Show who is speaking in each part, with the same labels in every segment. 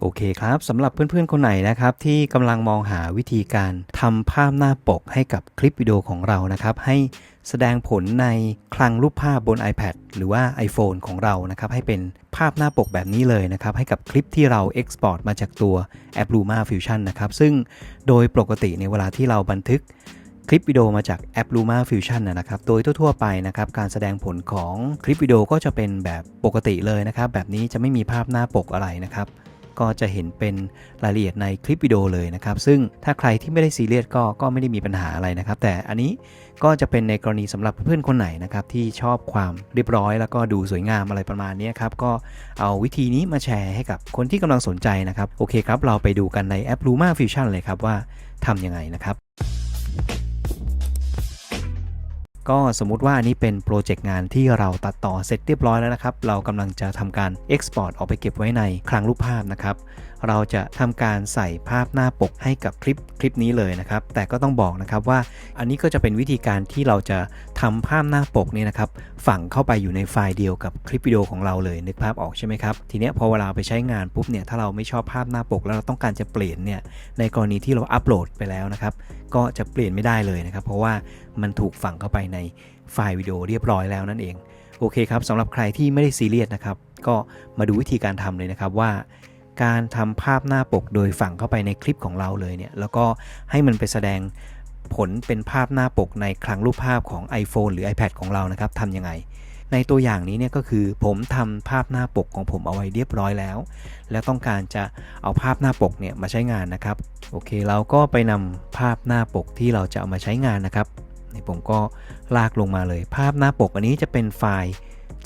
Speaker 1: โอเคครับสำหรับเพื่อนๆคนไหนนะครับที่กำลังมองหาวิธีการทำภาพหน้าปกให้กับคลิปวิดีโอของเรานะครับ ให้แสดงผลในคลังรูปภาพบน iPad หรือว่า iPhone ของเรานะครับให้เป็นภาพหน้าปกแบบนี้เลยนะครับ ให้กับคลิปที่เรา Export มาจากตัวแอป Luma Fusion นะครับซึ่งโดยปกติในเวลาที่เราบันทึกคลิปวิดีโอมาจากแอป Luma Fusion นนะครับ โดยทั่วๆไปนะครับ การแสดงผลของคลิปวิดีโอก็จะเป็นแบบปกติเลยนะครับ แบบนี้จะไม่มีภาพหน้าปกอะไรนะครับ ก็จะเห็นเป็นรายละเอียดในคลิปวิดีโอเลยนะครับ ซึ่งถ้าใครที่ไม่ได้ซีเรียสก็ก็ไม่ได้มีปัญหาอะไรนะครับ แต่อันนี้ก็จะเป็นในกรณีสำหรับเพื่อนคนไหนนะครับที่ชอบความเรียบร้อย แล้วก็ดูสวยงามอะไรประมาณนี้ครับก็เอาวิธีนี้มาแชร์ให้กับคนที่กำลังสนใจนะครับ โอเคครับ เราไปดูกันในแอป Luma Fusion เลยครับว่าทำยังไงนะครับ ก็สมมุติว่าอันนี้เป็นโปรเจกต์งานที่เราตัดต่อเสร็จเรียบร้อยแล้วนะครับ เรากำลังจะทำการ Export อร์ตออกไปเก็บไว้ในคลังรูปภาพนะครับ เราจะทำการใส่ภาพหน้าปกให้กับคลิปคลิปนี้เลยนะครับ แต่ก็ต้องบอกนะครับว่าอันนี้ก็จะเป็นวิธีการที่เราจะทำภาพหน้าปกนี่นะครับฝังเข้าไปอยู่ในไฟล์เดียวกับคลิปวิดีโอของเราเลยนึกภาพออกใช่ไหมครับ ทีเนี้ยพอเวลาไปใช้งานปุ๊บเนี่ยถ้าเราไม่ชอบภาพหน้าปกแล้วเราต้องการจะเปลี่ยนเนี่ยในกรณีที่เราอัปโหลดไปแล้วนะครับก็จะเปลี่ยนไม่ได้เลยนะครับ เพราะว่ามันถูกฝังเข้าไปในไฟล์วิดีโอเรียบร้อยแล้วนั่นเอง โอเคครับสำหรับใครที่ไม่ได้ซีเรียสนะครับ ก็มาดูวิธีการทำเลยนะครับว่า การทำภาพหน้าปกโดยฝังเข้าไปในคลิปของเราเลยเนี่ยแล้วก็ให้มันไปแสดงผลเป็นภาพหน้าปกในคลังรูปภาพของ iPhone หรือ iPad ของเรานะครับทำยังไง ในตัวอย่างนี้เนี่ยก็คือผมทำภาพหน้าปกของผมเอาไว้เรียบร้อยแล้ว แล้วต้องการจะเอาภาพหน้าปกเนี่ยมาใช้งานนะครับ โอเคเราก็ไปนำภาพหน้าปกที่เราจะเอามาใช้งานนะครับ ผมก็ลากลงมาเลย ภาพหน้าปกอันนี้จะเป็นไฟล์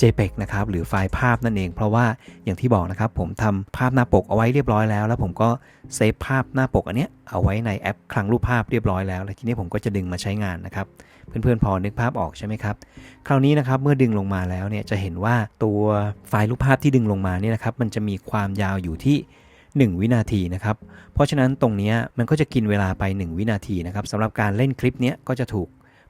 Speaker 1: JPEG นะครับหรือไฟล์ภาพนั่นเอง เพราะว่าอย่างที่บอกนะครับ ผมทำภาพหน้าปกเอาไว้เรียบร้อยแล้ว แล้วผมก็เซฟภาพหน้าปกอันเนี้ยเอาไว้ในแอปคลังรูปภาพเรียบร้อยแล้วแล้วทีนี้ผมก็จะดึงมาใช้งานนะครับเพื่อนๆพอนึกภาพออกใช่ไหมครับคราวนี้นะครับเมื่อดึงลงมาแล้วเนี่ยจะเห็นว่าตัวไฟล์รูปภาพที่ดึงลงมาเนี่ยนะครับมันจะมีความยาวอยู่ที่ 1 วินาทีนะครับเพราะฉะนั้นตรงนี้มันก็จะกินเวลาไป 1 วินาทีนะครับสำหรับการเล่นคลิปนี้ก็จะถูก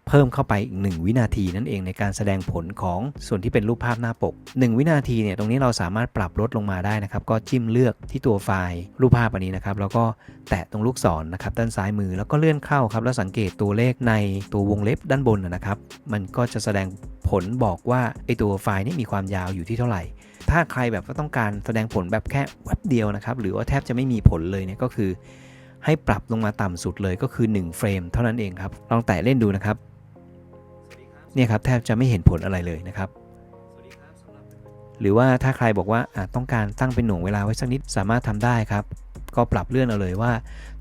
Speaker 1: เพิ่มเข้าไปอีก 1 วินาทีนั่นเองในการแสดงผลของส่วนที่เป็นรูปภาพหน้าปก 1 วินาทีเนี่ยตรงนี้เราสามารถปรับลดลงมาได้นะครับ ก็จิ้มเลือกที่ตัวไฟล์รูปภาพอันนี้นะครับแล้วก็แตะตรงลูกศรนะครับด้านซ้ายมือแล้วก็เลื่อนเข้าครับแล้วสังเกตตัวเลขในตัววงเล็บด้านบนนะครับ มันก็จะแสดงผลบอกว่าไอตัวไฟล์นี้มีความยาวอยู่ที่เท่าไหร่ ถ้าใครแบบว่าต้องการแสดงผลแบบแค่แวบเดียวนะครับหรือว่าแทบจะไม่มีผลเลยเนี่ยก็คือ ให้ปรับลงมาต่ำสุดเลยก็คือ 1 เฟรมเท่านั้นเองครับลองแตะเล่นดูนะครับ เนี่ยครับแทบจะไม่เห็นผลอะไรเลยนะครับ หรือว่าถ้าใครบอกว่าอาต้องการตั้งเป็นหน่วงเวลาไว้สักนิดสามารถทำได้ครับ ก็ปรับเลื่อนเอาเลยว่า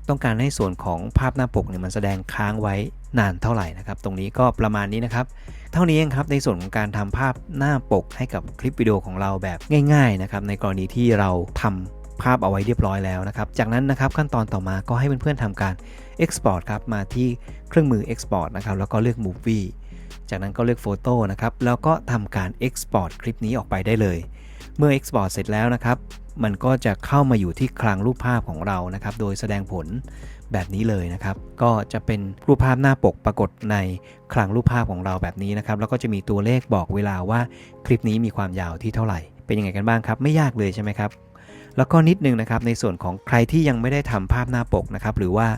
Speaker 1: ต้องการให้ส่วนของภาพหน้าปกเนี่ยมันแสดงค้างไว้นานเท่าไหร่นะครับ ตรงนี้ก็ประมาณนี้นะครับ เท่านี้เองครับในส่วนของการทำภาพหน้าปกให้กับคลิปวิดีโอของเราแบบง่าย ๆนะครับ ในกรณีที่เราทำภาพเอาไว้เรียบร้อยแล้วนะครับ จากนั้นนะครับขั้นตอนต่อมาก็ให้เพื่อนๆทำการ Export ครับมาที่เครื่องมือ Export นะครับแล้วก็เลือก Movie จากนั้นก็เลือกโฟโต้นะครับ แล้วก็ทำการ Export คลิปนี้ออกไปได้เลย เมื่อ Export เสร็จแล้วนะครับ มันก็จะเข้ามาอยู่ที่คลังรูปภาพของเรานะครับ โดยแสดงผลแบบนี้เลยนะครับ ก็จะเป็นรูปภาพหน้าปกปรากฏในคลังรูปภาพของเราแบบนี้นะครับ แล้วก็จะมีตัวเลขบอกเวลาว่าคลิปนี้มีความยาวที่เท่าไหร่ เป็นยังไงกันบ้างครับ ไม่ยากเลยใช่ไหมครับ แล้วก็นิดนึงนะครับ ในส่วนของใครที่ยังไม่ได้ทำภาพหน้าปกนะครับ หรือว่า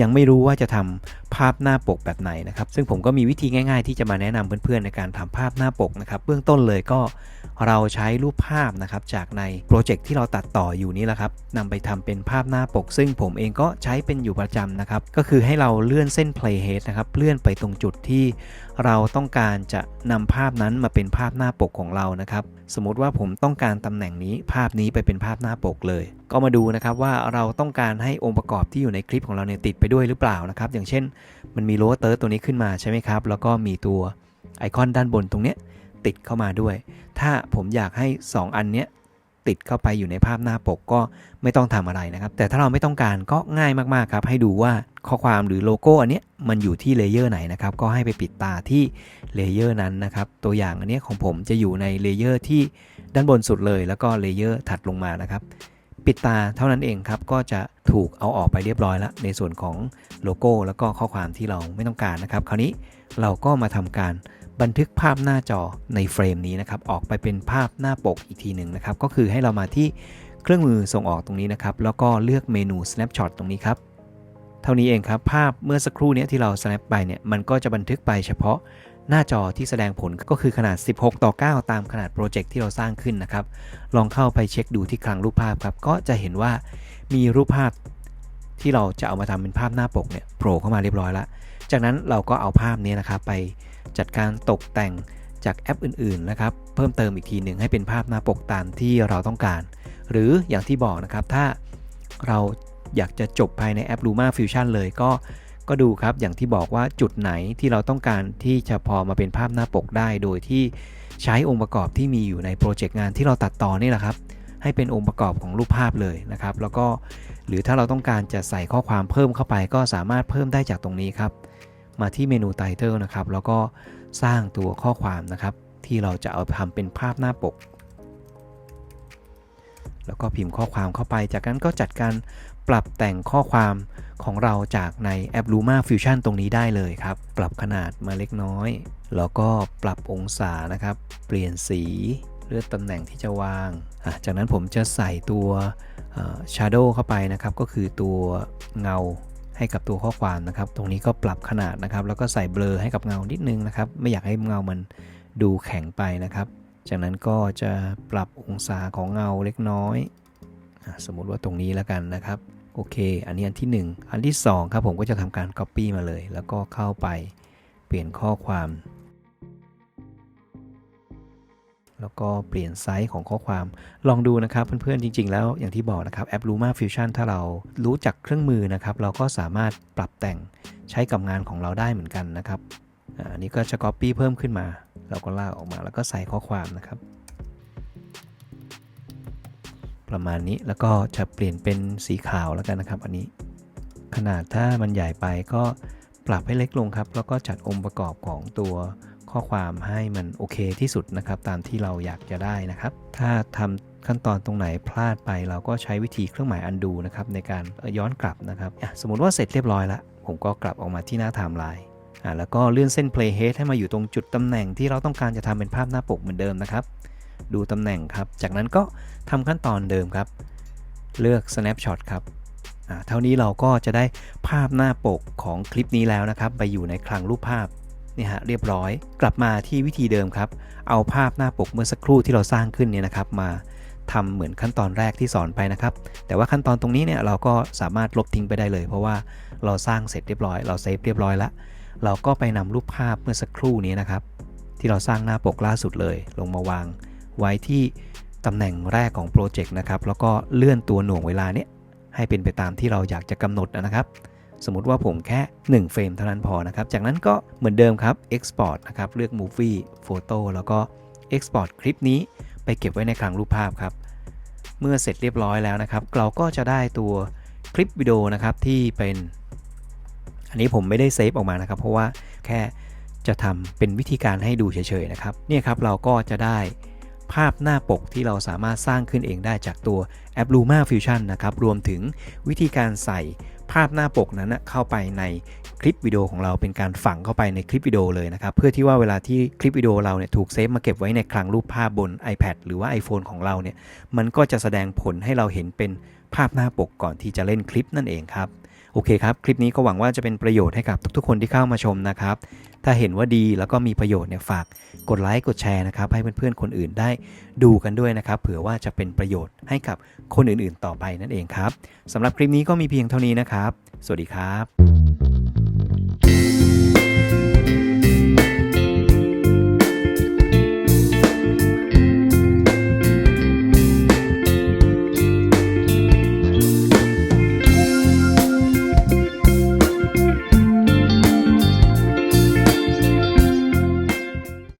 Speaker 1: ยังไม่รู้ว่าจะทำภาพหน้าปกแบบไหนนะครับ ซึ่งผมก็มีวิธีง่ายๆ ที่จะมาแนะนำเพื่อนๆในการทำภาพหน้าปกนะครับ เบื้องต้นเลยก็เราใช้รูปภาพนะครับจากในโปรเจกต์ที่เราตัดต่ออยู่นี่แหละครับนำไปทำเป็นภาพหน้าปก ซึ่งผมเองก็ใช้เป็นอยู่ประจำนะครับ ก็คือให้เราเลื่อนเส้น playhead นะครับเลื่อนไปตรงจุดที่เราต้องการจะนำภาพนั้นมาเป็นภาพหน้าปกของเรานะครับ สมมติว่าผมต้องการตำแหน่งนี้ภาพนี้ไปเป็นภาพหน้าปกเลย ก็มาดูนะครับว่าเราต้องการให้องค์ประกอบที่อยู่ในคลิปของเราเนี่ยติดไปด้วยหรือเปล่านะครับ อย่างเช่น มันมีโลเตอร์ตัวนี้ขึ้นมาใช่ไหมครับ แล้วก็มีตัวไอคอนด้านบนตรงเนี้ยติดเข้ามาด้วย ถ้าผมอยากให้ 2 อันเนี้ย ติดเข้าไปอยู่ในภาพหน้าปกก็ไม่ต้องทำอะไรนะครับ แต่ถ้าเราไม่ต้องการก็ง่ายมากๆครับ ให้ดูว่าข้อความหรือโลโก้อันเนี้ยมันอยู่ที่เลเยอร์ไหนนะครับ ก็ให้ไปปิดตาที่เลเยอร์นั้นนะครับ ตัวอย่างอันเนี้ยของผมจะอยู่ในเลเยอร์ที่ด้านบนสุดเลย แล้วก็เลเยอร์ถัดลงมานะครับปิดตาเท่านั้นเองครับก็จะถูกเอาออกไปเรียบร้อยแล้วในส่วนของโลโก้ แล้วก็ข้อความที่เราไม่ต้องการนะครับ คราวนี้เราก็มาทำการ บันทึกภาพหน้าจอในเฟรมนี้นะครับออกไปเป็นภาพหน้าปกอีกทีหนึ่งนะครับก็คือให้เรามาที่เครื่องมือส่งออกตรงนี้นะครับแล้วก็เลือกเมนู snapshot ตรงนี้ครับเท่านี้เองครับภาพเมื่อสักครู่นี้ที่เรา snap ไปเนี่ยมันก็จะบันทึกไปเฉพาะหน้าจอที่แสดงผลก็คือขนาด 16 ต่อ 9 ตามขนาดโปรเจกต์ที่เราสร้างขึ้นนะครับ ลองเข้าไปเช็คดูที่คลังรูปภาพครับ ก็จะเห็นว่ามีรูปภาพที่เราจะเอามาทำเป็นภาพหน้าปกเนี่ยโผล่เข้ามาเรียบร้อยแล้ว จากนั้นเราก็เอาภาพนี้นะครับไป จัดการตกแต่งจากแอปอื่นๆนะครับเพิ่มเติมอีกทีหนึ่งให้เป็นภาพหน้าปกตามที่เราต้องการ หรืออย่างที่บอกนะครับถ้าเราอยากจะจบภายในแอป Luma Fusion เลยก็ก็ดูครับอย่างที่บอกว่าจุดไหนที่เราต้องการที่จะพอมาเป็นภาพหน้าปกได้ โดยที่ใช้องค์ประกอบที่มีอยู่ในโปรเจกต์งานที่เราตัดต่อนี่แหละครับ ให้เป็นองค์ประกอบของรูปภาพเลยนะครับ แล้วก็หรือถ้าเราต้องการจะใส่ข้อความเพิ่มเข้าไป ก็สามารถเพิ่มได้จากตรงนี้ครับ มาที่เมนู Title นะครับ แล้วก็สร้างตัวข้อความนะครับ ที่เราจะเอาทำเป็นภาพหน้าปก แล้วก็พิมพ์ข้อความเข้าไป จากนั้นก็จัดการปรับแต่งข้อความของเราจากในแอป Luma Fusion ตรงนี้ได้เลยครับ ปรับขนาดมาเล็กน้อย แล้วก็ปรับองศานะครับ เปลี่ยนสีเลือกตำแหน่งที่จะวาง จากนั้นผมจะใส่ตัว shadow เข้าไปนะครับ ก็คือตัวเงา ให้กับตัวข้อความนะครับ ตรงนี้ก็ปรับขนาดนะครับ แล้วก็ใส่เบลอให้กับเงานิดนึงนะครับ ไม่อยากให้เงามันดูแข็งไปนะครับ จากนั้นก็จะปรับองศาของเงาเล็กน้อย สมมุติว่าตรงนี้แล้วกันนะครับ โอเค อันนี้อันที่ 1 อันที่ 2 ครับผมก็จะทำการ Copy มาเลย แล้วก็เข้าไปเปลี่ยนข้อความ แล้วก็เปลี่ยนไซส์ของข้อความ ลองดูนะครับเพื่อนๆจริง ๆ แล้วอย่างที่บอกนะครับแอป Luma Fusion ถ้าเรารู้จักเครื่องมือนะครับ เราก็สามารถปรับแต่งใช้กับงานของเราได้เหมือนกันนะครับอาอันนี้ก็จะ Copy เพิ่มขึ้นมา เราก็ลากออกมาแล้วก็ใส่ข้อความนะครับ ประมาณนี้แล้วก็จะเปลี่ยนเป็นสีขาวแล้วกันนะครับ อันนี้ ขนาดถ้ามันใหญ่ไปก็ปรับให้เล็กลงครับ แล้วก็จัดองค์ประกอบของตัว ข้อความให้มันโอเคที่สุดนะครับ ตามที่เราอยากจะได้นะครับ ถ้าทำขั้นตอนตรงไหนพลาดไป เราก็ใช้วิธีเครื่องหมาย undo นะครับในการย้อนกลับนะครับสมมุติว่าเสร็จเรียบร้อยแล้วผมก็กลับออกมาที่หน้าไทม์ไลน์อะแล้วก็เลื่อนเส้น playhead ให้มาอยู่ตรงจุดตำแหน่งที่เราต้องการจะทำเป็นภาพหน้าปกเหมือนเดิมนะครับ ดูตำแหน่งครับ จากนั้นก็ทำขั้นตอนเดิมครับ เลือก snapshot ครับอ่าเท่านี้เราก็จะได้ภาพหน้าปกของคลิปนี้แล้วนะครับ ไปอยู่ในคลังรูปภาพ นี่ฮะเรียบร้อย กลับมาที่วิธีเดิมครับ เอาภาพหน้าปกเมื่อสักครู่ที่เราสร้างขึ้นเนี่ยนะครับมาทำเหมือนขั้นตอนแรกที่สอนไปนะครับ แต่ว่าขั้นตอนตรงนี้เนี่ยเราก็สามารถลบทิ้งไปได้เลย เพราะว่าเราสร้างเสร็จเรียบร้อย เราเซฟเรียบร้อยแล้ว เราก็ไปนำรูปภาพเมื่อสักครู่นี้นะครับ ที่เราสร้างหน้าปกล่าสุดเลย ลงมาวาง ไว้ที่ตำแหน่งแรกของโปรเจกต์นะครับ แล้วก็เลื่อนตัวหน่วงเวลาเนี้ยให้เป็นไปตามที่เราอยากจะกำหนดนะครับ สมมติว่าผมแค่ 1 เฟรมเท่านั้นพอนะครับ จากนั้นก็เหมือนเดิมครับ Export นะครับ เลือก Movie Photo แล้วก็ Export คลิปนี้ไปเก็บไว้ในคลังรูปภาพครับ เมื่อเสร็จเรียบร้อยแล้วนะครับ เราก็จะได้ตัวคลิปวิดีโอนะครับที่เป็น อันนี้ผมไม่ได้เซฟออกมานะครับ เพราะว่าแค่จะทำเป็นวิธีการให้ดูเฉยๆนะครับ เนี่ยครับเราก็จะได้ภาพหน้าปกที่เราสามารถสร้างขึ้นเองได้จากตัวแอป Luma Fusion นะครับ รวมถึงวิธีการใส่ ภาพหน้าปกนั้นเข้าไปในคลิปวิดีโอของเราเป็นการฝังเข้าไปในคลิปวิดีโอเลยนะครับ เพื่อที่ว่าเวลาที่คลิปวิดีโอเราเนี่ยถูกเซฟมาเก็บไว้ในคลังรูปภาพบน iPad หรือว่า iPhone ของเราเนี่ยมันก็จะแสดงผลให้เราเห็นเป็นภาพหน้าปกก่อนที่จะเล่นคลิปนั่นเองครับ โอเคครับ คลิปนี้ก็หวังว่าจะเป็นประโยชน์ให้กับทุกๆ คนที่เข้ามาชมนะครับ ถ้าเห็นว่าดีแล้วก็มีประโยชน์เนี่ยฝากกดไลค์กดแชร์นะครับ ให้เพื่อนๆคนอื่นได้ดูกันด้วยนะครับ เผื่อว่าจะเป็นประโยชน์ให้กับคนอื่นๆ ต่อไปนั่นเองครับสำหรับคลิปนี้ก็มีเพียงเท่านี้นะครับ สวัสดีครับ